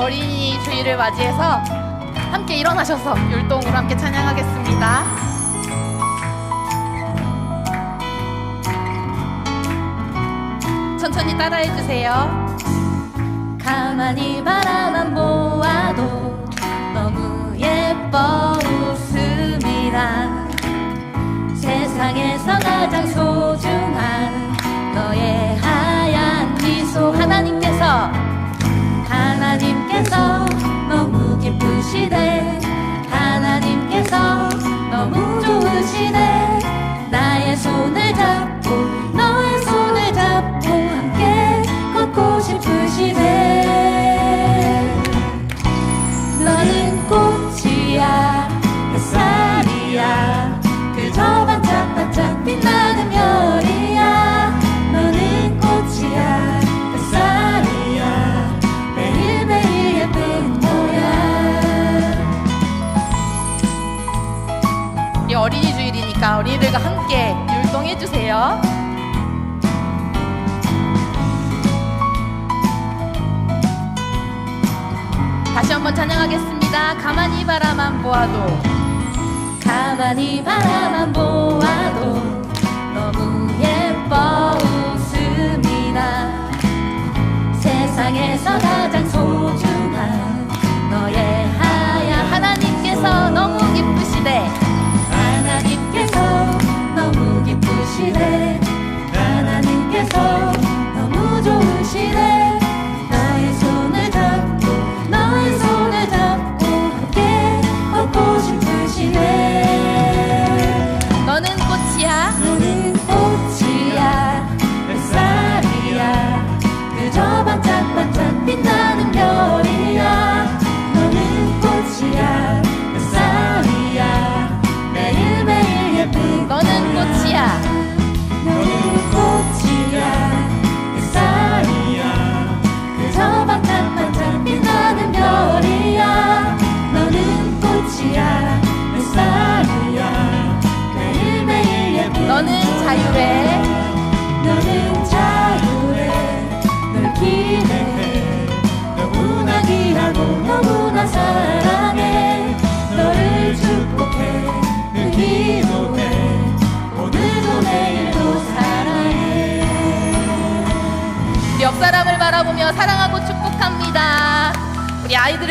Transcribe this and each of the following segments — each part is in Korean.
어린이 주일을 맞이해서 함께 일어나셔서 율동으로 함께 찬양하겠습니다. 천천히 따라해 주세요. 가만히 바라만 보아도 너무 예뻐 웃음이란 세상에서 가장 소중한 너의 하얀 미소. 만나서 너무 기쁘시대. 찬양하겠습니다. 가만히 바라만 보아도 가만히 바라만 보아도 너무 예뻐 웃음이 나 세상에서 가장 소중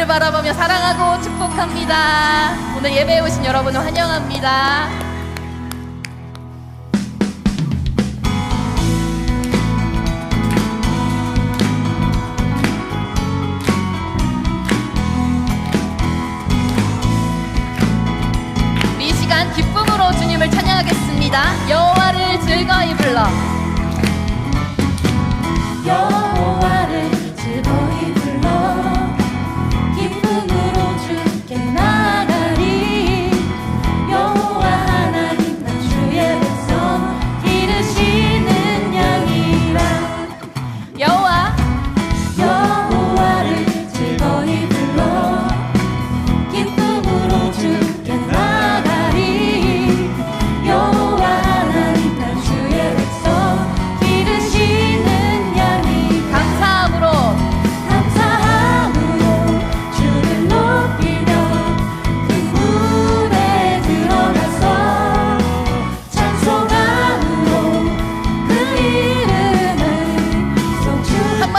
바라보며 사랑하고 축복합니다. 오늘 예배에 오신 여러분을 환영합니다. 미시간 기쁨으로 주님을 찬양하겠습니다. 여호와를 즐거이 불러.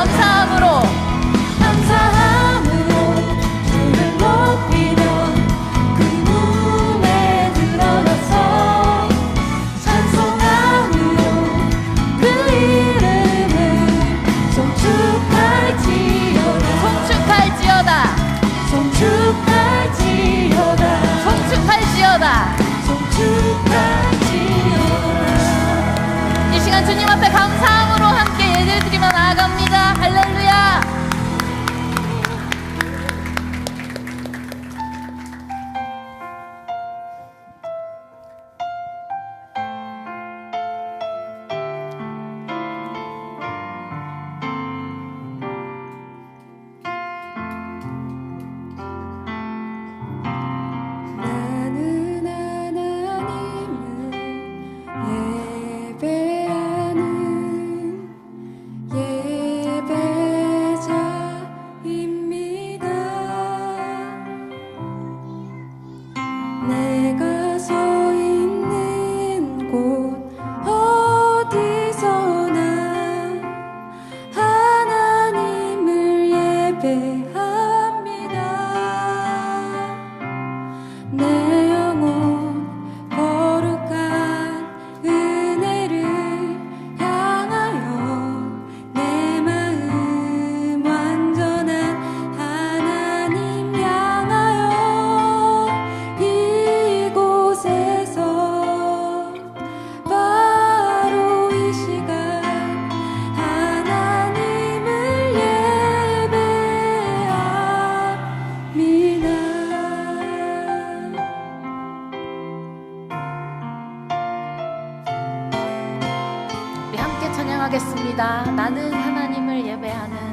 감사합니다. 나는 하나님을 예배하는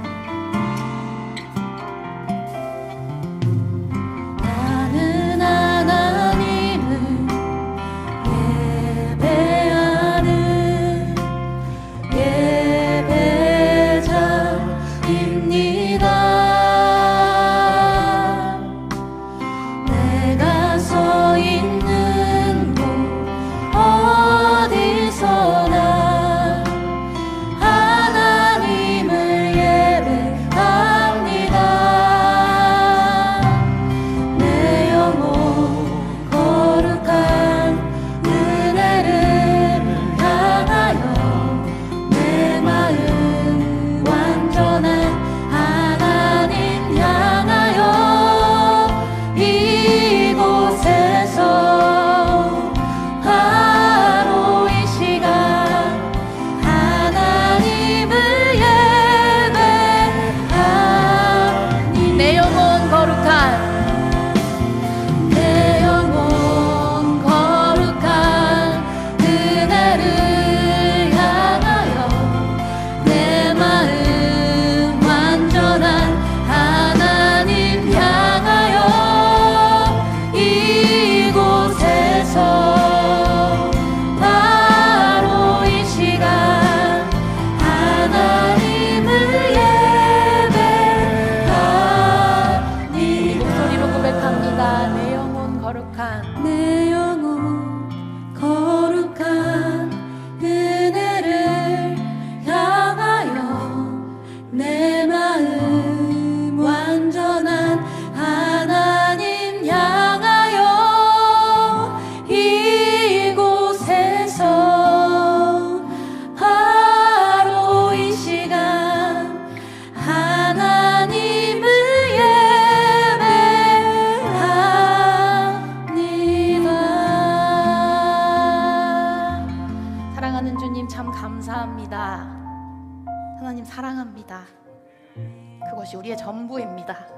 우리의 전부입니다.